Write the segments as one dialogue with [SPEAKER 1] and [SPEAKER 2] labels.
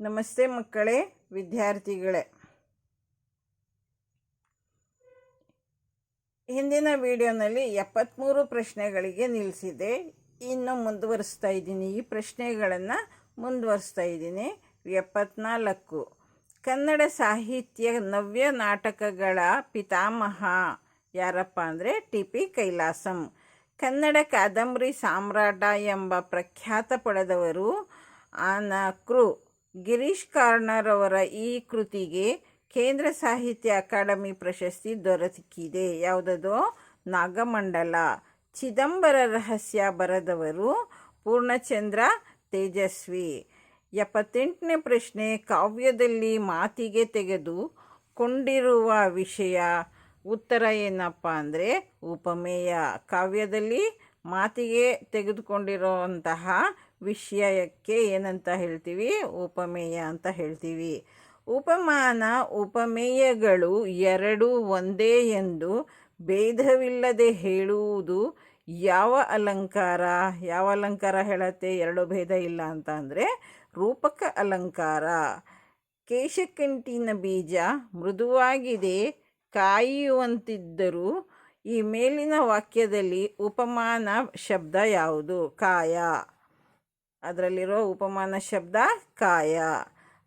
[SPEAKER 1] ನಮಸ್ತೆ ಮಕ್ಕಳೇ, ವಿದ್ಯಾರ್ಥಿಗಳೇ. ಹಿಂದಿನ ವಿಡಿಯೋನಲ್ಲಿ ಎಪ್ಪತ್ತ್ಮೂರು ಪ್ರಶ್ನೆಗಳಿಗೆ ನಿಲ್ಲಿಸಿದೆ. ಇನ್ನು ಮುಂದುವರಿಸ್ತಾ ಇದ್ದೀನಿ. ಈ ಪ್ರಶ್ನೆಗಳನ್ನು ಮುಂದುವರಿಸ್ತಾ ಇದ್ದೀನಿ. ಎಪ್ಪತ್ನಾಲ್ಕು. ಕನ್ನಡ ಸಾಹಿತ್ಯ ನವ್ಯ ನಾಟಕಗಳ ಪಿತಾಮಹ ಯಾರಪ್ಪ ಅಂದರೆ ಟಿ ಪಿ ಕೈಲಾಸಂ. ಕನ್ನಡ ಕಾದಂಬರಿ ಸಾಮ್ರಾಟ ಎಂಬ ಪ್ರಖ್ಯಾತ ಪಡೆದವರು ಆನಕ್ರು ಗಿರೀಶ್ ಕಾರ್ನಾಡ್ ಅವರ ಈ ಕೃತಿಗೆ ಕೇಂದ್ರ ಸಾಹಿತ್ಯ ಅಕಾಡೆಮಿ ಪ್ರಶಸ್ತಿ ದೊರಕಿದೆ. ಯಾವುದದು? ನಾಗಮಂಡಲ. ಚಿದಂಬರ ರಹಸ್ಯ ಬರೆದವರು ಪೂರ್ಣಚಂದ್ರ ತೇಜಸ್ವಿ. ಎಪ್ಪತ್ತೆಂಟನೇ ಪ್ರಶ್ನೆ, ಕಾವ್ಯದಲ್ಲಿ ಮಾತಿಗೆ ತೆಗೆದು ಕೊಂಡಿರುವ ವಿಷಯ. ಉತ್ತರ ಏನಪ್ಪ ಅಂದರೆ ಉಪಮೇಯ. ಕಾವ್ಯದಲ್ಲಿ ಮಾತಿಗೆ ತೆಗೆದುಕೊಂಡಿರುವಂತಹ ವಿಷಯಕ್ಕೆ ಏನಂತ ಹೇಳ್ತೀವಿ? ಉಪಮೇಯ ಅಂತ ಹೇಳ್ತೀವಿ. ಉಪಮಾನ ಉಪಮೇಯಗಳು ಎರಡು ಒಂದೇ ಎಂದು ಭೇದವಿಲ್ಲದೆ ಹೇಳುವುದು ಯಾವ ಅಲಂಕಾರ? ಯಾವ ಅಲಂಕಾರ ಹೇಳತ್ತೆ? ಎರಡು ಭೇದ ಇಲ್ಲ ಅಂತ ಅಂದರೆ ರೂಪಕ ಅಲಂಕಾರ. ಕೇಶಕಂಟಿನ ಬೀಜ ಮೃದುವಾಗಿದೆ, ಕಾಯುವಂತಿದ್ದರೂ ಈ ಮೇಲಿನ ವಾಕ್ಯದಲ್ಲಿ ಉಪಮಾನ ಶಬ್ದ ಯಾವುದು? ಕಾಯ. ಅದರಲ್ಲಿರೋ ಉಪಮಾನ ಶಬ್ದ ಕಾಯ.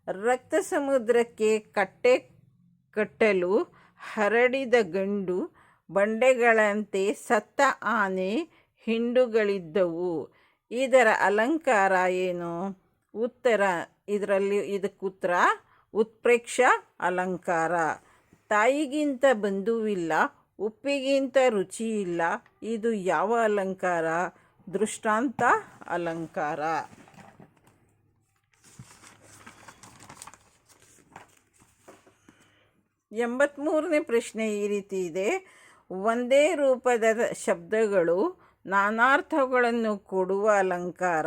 [SPEAKER 1] ರಕ್ತ ಸಮುದ್ರಕ್ಕೆ ಕಟ್ಟೆ ಕಟ್ಟಲು ಹರಡಿದ ಗಂಡು ಬಂಡೆಗಳಂತೆ ಸತ್ತ ಆನೆ ಹಿಂಡುಗಳಿದ್ದವು. ಇದರ ಅಲಂಕಾರ ಏನು? ಉತ್ತರ ಇದರಲ್ಲಿ ಇದಕ್ಕುತ್ತರ ಉತ್ಪ್ರೇಕ್ಷ, ಅಲಂಕಾರ. ತಾಯಿಗಿಂತ ಬಂಧುವಿಲ್ಲ, ಉಪ್ಪಿಗಿಂತ ರುಚಿ ಇಲ್ಲ ಇದು ಯಾವ ಅಲಂಕಾರ? ದೃಷ್ಟಾಂತ ಅಲಂಕಾರ. ಎಂಬತ್ತ್ಮೂರನೇ ಪ್ರಶ್ನೆ ಈ ರೀತಿ ಇದೆ. ಒಂದೇ ರೂಪದ ಶಬ್ದಗಳು ನಾನಾರ್ಥಗಳನ್ನು ಕೊಡುವ ಅಲಂಕಾರ.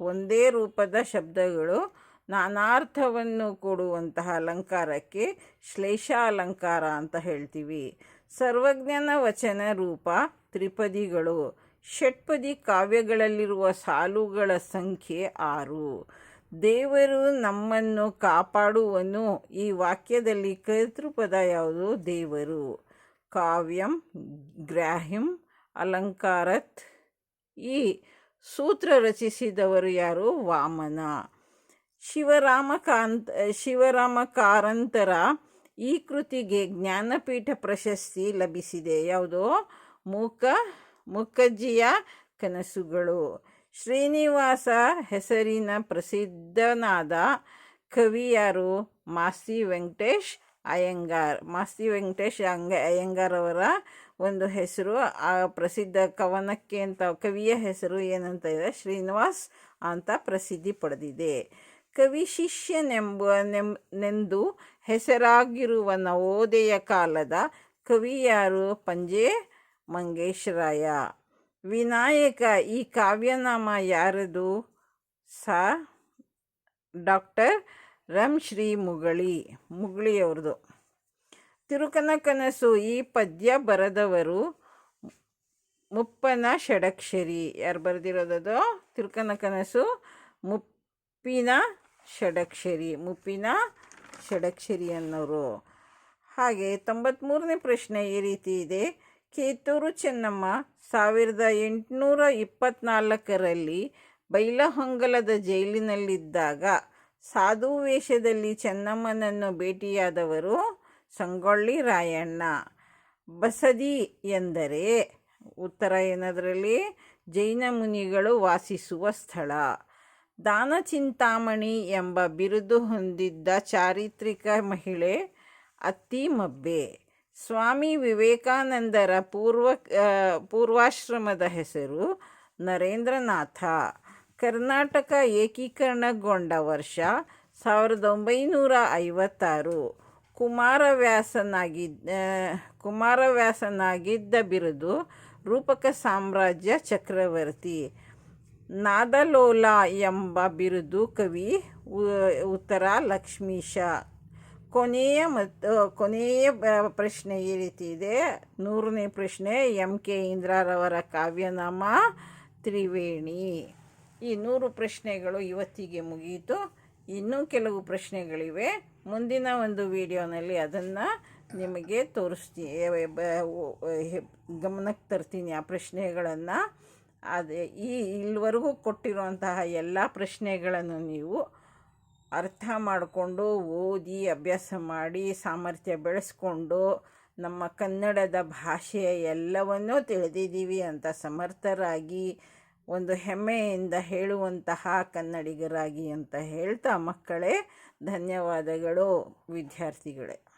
[SPEAKER 1] ಒಂದೇ ರೂಪದ ಶಬ್ದಗಳು ನಾನಾರ್ಥವನ್ನು ಕೊಡುವಂತಹ ಅಲಂಕಾರಕ್ಕೆ ಶ್ಲೇಷ ಅಲಂಕಾರ ಅಂತ ಹೇಳ್ತೀವಿ. ಸರ್ವಜ್ಞನ ವಚನ ರೂಪ ತ್ರಿಪದಿಗಳು. ಷಟ್ಪದಿ ಕಾವ್ಯಗಳಲ್ಲಿರುವ ಸಾಲುಗಳ ಸಂಖ್ಯೆ ಆರು. ದೇವರು ನಮ್ಮನ್ನು ಕಾಪಾಡುವನು. ಈ ವಾಕ್ಯದಲ್ಲಿ ಕರ್ತೃಪದ ಯಾವುದು? ದೇವರು. ಕಾವ್ಯಂ, ಗ್ರಾಹ್ಯಂ, ಅಲಂಕಾರತ್. ಈ ಸೂತ್ರ ರಚಿಸಿದವರು ಯಾರು? ವಾಮನ. ಶಿವರಾಮಕಾಂತ ಶಿವರಾಮ ಕಾರಂತರ ಈ ಕೃತಿಗೆ ಜ್ಞಾನಪೀಠ ಪ್ರಶಸ್ತಿ ಲಭಿಸಿದೆ. ಯಾವುದು? ಮೂಕ ಮುಖಜ್ಜಿಯ ಕನಸುಗಳು. ಶ್ರೀನಿವಾಸ ಹೆಸರಿನ ಪ್ರಸಿದ್ಧನಾದ ಕವಿಯಾರು ಮಾಸ್ತಿ ವೆಂಕಟೇಶ್ ಅಯ್ಯಂಗಾರ್. ಮಾಸ್ತಿ ವೆಂಕಟೇಶ್ ಅಂಗ ಅಯ್ಯಂಗಾರ್ ಅವರ ಒಂದು ಹೆಸರು. ಆ ಪ್ರಸಿದ್ಧ ಕವನಕ್ಕೆ ಅಂತ, ಕವಿಯ ಹೆಸರು ಏನಂತ ಇದೆ? ಶ್ರೀನಿವಾಸ್ ಅಂತ ಪ್ರಸಿದ್ಧಿ ಪಡೆದಿದೆ. ಕವಿ ಶಿಷ್ಯನೆಂಬ ನೆಂದು ಹೆಸರಾಗಿರುವ ನವೋದಯ ಕಾಲದ ಕವಿಯಾರು ಪಂಜೆ ಮಂಗೇಶ್ರಾಯ. ವಿನಾಯಕ, ಈ ಕಾವ್ಯನಾಮ ಯಾರದು? ಸ. ಡಾಕ್ಟರ್ ಶ್ರೀ ಮುಗಳಿ ಮುಗಳಿಯವ್ರದು. ತಿರುಕನ ಕನಸು, ಈ ಪದ್ಯ ಬರೆದವರು ಮುಪ್ಪನ ಷಡಕ್ಷರಿ. ಯಾರು ಬರೆದಿರೋದದು? ತಿರುಕನ ಕನಸು, ಮುಪ್ಪಿನ ಷಡಕ್ಷರಿ ಮುಪ್ಪಿನ ಷಡಕ್ಷರಿ ಅನ್ನೋರು. ಹಾಗೆ ತೊಂಬತ್ತ್ಮೂರನೇ ಪ್ರಶ್ನೆ ಈ ರೀತಿ ಇದೆ. ಕೇತೂರು ಚೆನ್ನಮ್ಮ ಸಾವಿರದ ಎಂಟುನೂರ ಇಪ್ಪತ್ತ್ನಾಲ್ಕರಲ್ಲಿ ಬೈಲಹೊಂಗಲದ ಜೈಲಿನಲ್ಲಿದ್ದಾಗ ಸಾಧು ವೇಷದಲ್ಲಿ ಚೆನ್ನಮ್ಮನನ್ನು ಭೇಟಿಯಾದವರು ಸಂಗೊಳ್ಳಿ ರಾಯಣ್ಣ. ಬಸದಿ ಎಂದರೆ ಉತ್ತರ ಏನದರಲ್ಲಿ? ಜೈನ ಮುನಿಗಳು ವಾಸಿಸುವ ಸ್ಥಳ. ದಾನ ಚಿಂತಾಮಣಿ ಎಂಬ ಬಿರುದು ಹೊಂದಿದ್ದ ಚಾರಿತ್ರಿಕ ಮಹಿಳೆ ಅತ್ತಿಮಬ್ಬೆ. ಸ್ವಾಮಿ ವಿವೇಕಾನಂದರ ಪೂರ್ವ ಪೂರ್ವಾಶ್ರಮದ ಹೆಸರು ನರೇಂದ್ರನಾಥ. ಕರ್ನಾಟಕ ಏಕೀಕರಣಗೊಂಡ ವರ್ಷ ಸಾವಿರದ ಒಂಬೈನೂರ ಐವತ್ತಾರು. ಕುಮಾರವ್ಯಾಸನಾಗಿದ್ದ ಕುಮಾರವ್ಯಾಸನಾಗಿದ್ದ ಬಿರುದು ರೂಪಕ ಸಾಮ್ರಾಜ್ಯ ಚಕ್ರವರ್ತಿ. ನಾದಲೋಲ ಎಂಬ ಬಿರುದು ಕವಿ ಉತ್ತರ ಲಕ್ಷ್ಮೀಶ. ಕೊನೆಯ ಮತ್ತು ಕೊನೆಯ ಪ್ರಶ್ನೆ ಈ ರೀತಿ ಇದೆ. ನೂರನೇ ಪ್ರಶ್ನೆ, ಎಂ. ಕೆ. ಇಂದ್ರಾರವರ ಕಾವ್ಯನಾಮ ತ್ರಿವೇಣಿ. ಈ ನೂರು ಪ್ರಶ್ನೆಗಳು ಇವತ್ತಿಗೆ ಮುಗಿಯಿತು ಇನ್ನೂ ಕೆಲವು ಪ್ರಶ್ನೆಗಳಿವೆ. ಮುಂದಿನ ಒಂದು ವಿಡಿಯೋನಲ್ಲಿ ಅದನ್ನು ನಿಮಗೆ ತೋರಿಸ್ತೀನಿ ಗಮನಕ್ಕೆ ತರ್ತೀನಿ ಆ ಪ್ರಶ್ನೆಗಳನ್ನು. ಅದೇ, ಈ ಇಲ್ಲಿವರೆಗೂ ಕೊಟ್ಟಿರುವಂತಹ ಎಲ್ಲ ಪ್ರಶ್ನೆಗಳನ್ನು ನೀವು ಅರ್ಥ ಮಾಡಿಕೊಂಡು ಓದಿ ಅಭ್ಯಾಸ ಮಾಡಿ ಸಾಮರ್ಥ್ಯ ಬೆಳೆಸ್ಕೊಂಡು ನಮ್ಮ ಕನ್ನಡದ ಭಾಷೆಯ ಎಲ್ಲವನ್ನೂ ತಿಳಿದಿದ್ದೀವಿ ಅಂತ ಸಮರ್ಥರಾಗಿ ಒಂದು ಹೆಮ್ಮೆಯಿಂದ ಹೇಳುವಂತಹ ಕನ್ನಡಿಗರಾಗಿ ಅಂತ ಹೇಳ್ತಾ ಮಕ್ಕಳೇ, ಧನ್ಯವಾದಗಳು ವಿದ್ಯಾರ್ಥಿಗಳೇ.